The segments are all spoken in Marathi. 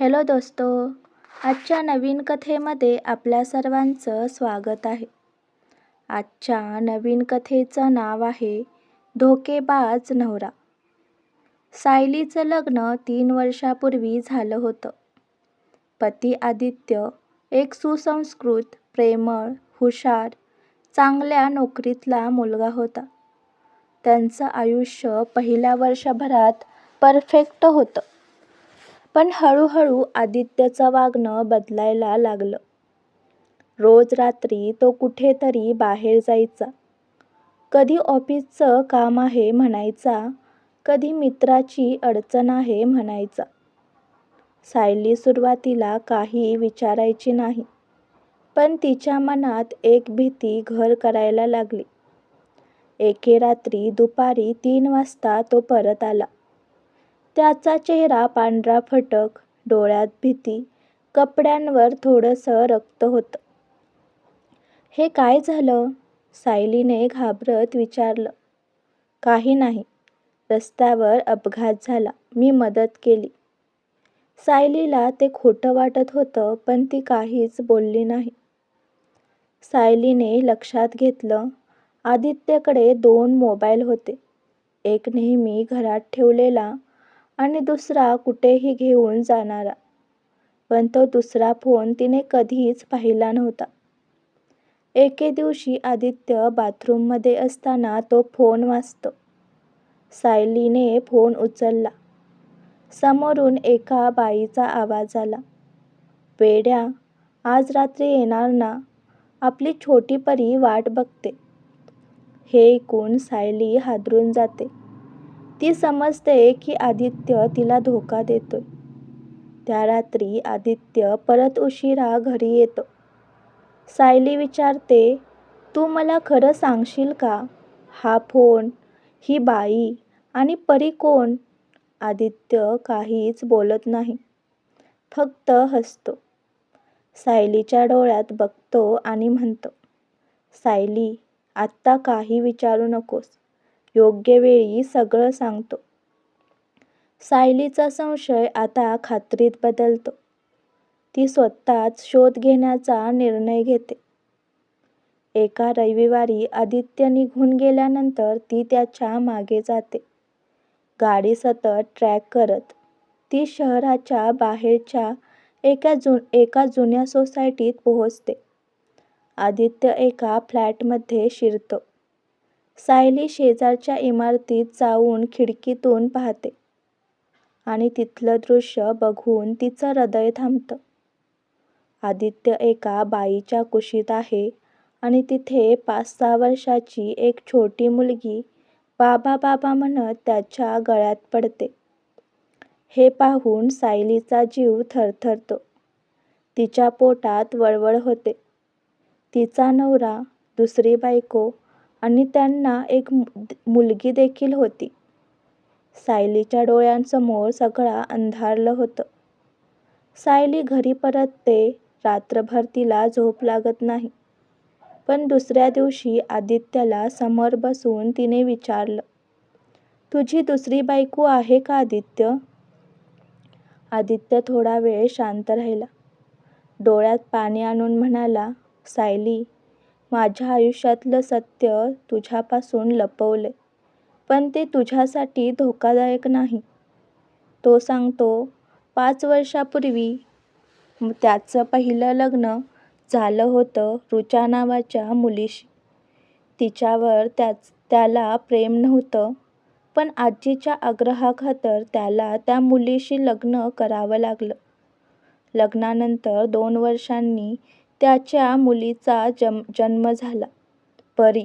हॅलो दोस्तो आजच्या नवीन कथेमध्ये आपल्या सर्वांचं स्वागत आहे. आजच्या नवीन कथेचं नाव आहे धोकेबाज नवरा. सायलीचं लग्न तीन वर्षापूर्वी झालं होतं. पती आदित्य एक सुसंस्कृत प्रेमळ हुशार चांगल्या नोकरीतला मुलगा होता. त्यांचं आयुष्य पहिल्या वर्षभरात परफेक्ट होतं. पण हळूहळू आदित्यचं वागणं बदलायला लागलं. रोज रात्री तो कुठेतरी बाहेर जायचा. कधी ऑफिसचं काम आहे म्हणायचा कधी मित्राची अडचण आहे म्हणायचा. सायली सुरुवातीला काही विचारायची नाही पण तिच्या मनात एक भीती घर करायला लागली. एके रात्री दुपारी तीन वाजता तो परत आला. त्याचा चेहरा पांढरा फटक डोळ्यात भीती कपड्यांवर थोडंसं रक्त होतं. हे काय झालं? सायलीने घाबरत विचारलं. काही नाही. रस्त्यावर अपघात झाला. मी मदत केली. सायलीला ते खोटं वाटत होतं पण ती काहीच बोलली नाही. सायलीने लक्षात घेतलं. आदित्यकडे दोन मोबाईल होते. एक नेहमी घरात ठेवलेला आणि दुसरा कुठेही घेऊन जाणारा. पण तो दुसरा फोन तिने कधीच पाहिला नव्हता. एके दिवशी आदित्य बाथरूममध्ये असताना तो फोन वाचतो. सायलीने फोन उचलला. समोरून एका बाईचा आवाज आला. वेड्या आज रात्री येणार ना? आपली छोटी परी वाट बघते. हे ऐकून सायली हादरून जाते. ती समजते की आदित्य तिला धोका देतोय. त्या रात्री आदित्य परत उशिरा घरी येतो. सायली विचारते तू मला खरं सांगशील का? हा फोन ही बाई आणि परी कोण? आदित्य काहीच बोलत नाही. फक्त हसतो. सायलीच्या डोळ्यात बघतो आणि म्हणतो सायली आत्ता काही विचारू नकोस. योग्य वेळी सगळं सांगतो. सायलीचा संशय आता खात्रीत बदलतो. ती स्वतःच शोध घेण्याचा निर्णय घेते. एका रविवारी आदित्य निघून गेल्यानंतर ती त्याच्यामागे जाते. गाडी सतत ट्रॅक करत ती शहराच्या बाहेरच्या एका जु एका जुन्या सोसायटीत पोहोचते. आदित्य एका फ्लॅटमध्ये शिरतो. सायली शेजारच्या इमारतीत जाऊन खिडकीतून पाहते आणि तिथलं दृश्य बघून तिचं हृदय थांबतं. आदित्य एका बाईच्या कुशीत आहे आणि तिथे पाच सहा वर्षाची एक छोटी मुलगी बाबा बाबा म्हणत त्याच्या गळ्यात पडते. हे पाहून सायलीचा जीव थरथरतो. तिच्या पोटात वळवळ होते. तिचा नवरा दुसरी बायको आणि त्यांना एक मुलगी देखील होती. सायलीच्या डोळ्यांसमोर सगळा अंधारलं होतं. सायली घरी परतते रात्रभर तिला झोप लागत नाही. पण दुसऱ्या दिवशी आदित्यला समोर बसून तिने विचारलं तुझी दुसरी बायको आहे का आदित्य? आदित्य थोडा वेळ शांत राहिला. डोळ्यात पाणी आणून म्हणाला सायली माझ्या आयुष्यातलं सत्य तुझ्यापासून लपवलंय, पण ते तुझ्यासाठी धोकादायक नाही. तो सांगतो पाच वर्षापूर्वी त्याचं पहिलं लग्न झालं होतं रुचा नावाच्या मुलीशी. तिच्यावर त्याच त्याला प्रेम नव्हतं पण आजीच्या आग्रहाखातर त्याला त्या मुलीशी लग्न करावं लागलं. लग्नानंतर दोन वर्षांनी त्याच्या मुलीचा जम जन्म झाला. परी.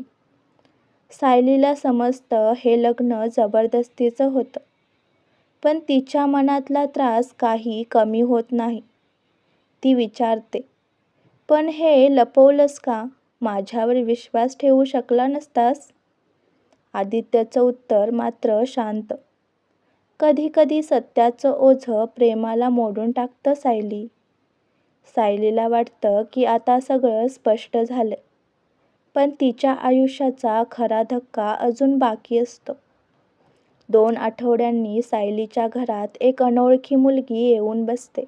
सायलीला समजतं हे लग्न जबरदस्तीचं होतं. पण तिच्या मनातला त्रास काही कमी होत नाही. ती विचारते पण हे लपवलंस का? माझ्यावर विश्वास ठेवू शकला नसतास? आदित्यचं उत्तर मात्र शांत. कधी कधी सत्याचं ओझं प्रेमाला मोडून टाकतं सायली. सायलीला वाटतं की आता सगळं स्पष्ट झालं. पण तिच्या आयुष्याचा खरा धक्का अजून बाकी असतो. दोन आठवड्यांनी सायलीच्या घरात एक अनोळखी मुलगी येऊन बसते.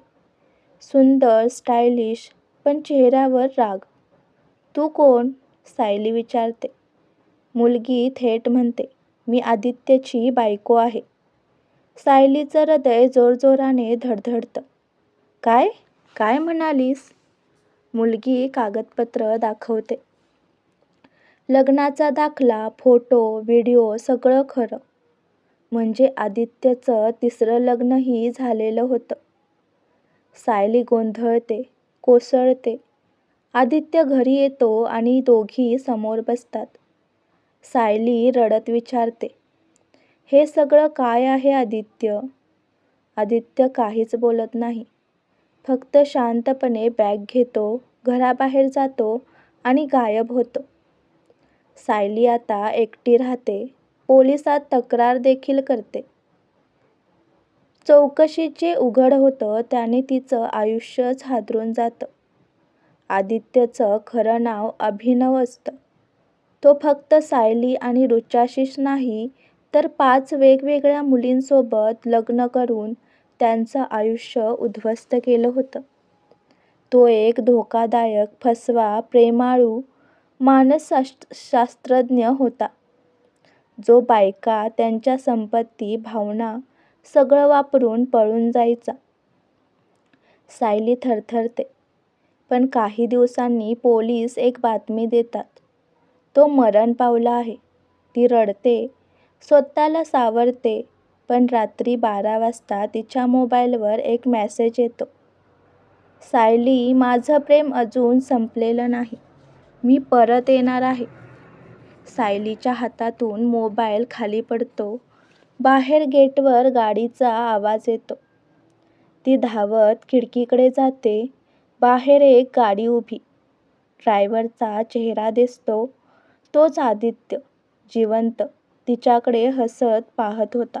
सुंदर स्टायलिश पण चेहऱ्यावर राग. तू कोण? सायली विचारते. मुलगी थेट म्हणते मी आदित्यची बायको आहे. सायलीचं हृदय जोरजोराने धडधडतं. काय? काय म्हणालीस? मुलगी कागदपत्र दाखवते. लग्नाचा दाखला फोटो व्हिडिओ सगळं खरं. म्हणजे आदित्यचं तिसरं लग्नही झालेलं होतं. सायली गोंधळते कोसळते. आदित्य घरी येतो आणि दोघी समोर बसतात. सायली रडत विचारते हे सगळं काय आहे आदित्य? आदित्य काहीच बोलत नाही. फक्त शांतपणे बॅग घेतो घराबाहेर जातो आणि गायब होतो. सायली आता एकटी राहते पोलिसात तक्रार देखील करते. चौकशीचे उघड होतं त्याने तिचं आयुष्यच हादरून जातं. आदित्यचं खरं नाव अभिनव असतं. तो फक्त सायली आणि रुचाशीच नाही तर पाच वेगवेगळ्या मुलींसोबत लग्न करून त्यांचं आयुष्य उद्ध्वस्त केलं होतं. तो एक धोकादायक फसवा प्रेमाळू मानसशास्त्रज्ञ होता. जो बायका त्यांच्या संपत्ती भावना सगळं वापरून पळून जायचा. सायली थरथरते पण काही दिवसांनी पोलीस एक बातमी देतात. तो मरण पावला आहे. ती रडते स्वतःला सावरते पण रात्री बारा वाजता तिच्या मोबाईलवर एक मेसेज येतो. सायली माझं प्रेम अजून संपलेलं नाही. मी परत येणार आहे. सायलीच्या हातातून मोबाईल खाली पडतो. बाहेर गेटवर गाडीचा आवाज येतो. ती धावत खिडकीकडे जाते. बाहेर एक गाडी उभी. ड्रायव्हरचा चेहरा दिसतो. तोच आदित्य जिवंत. तिच्याकडे हसत पाहत होता.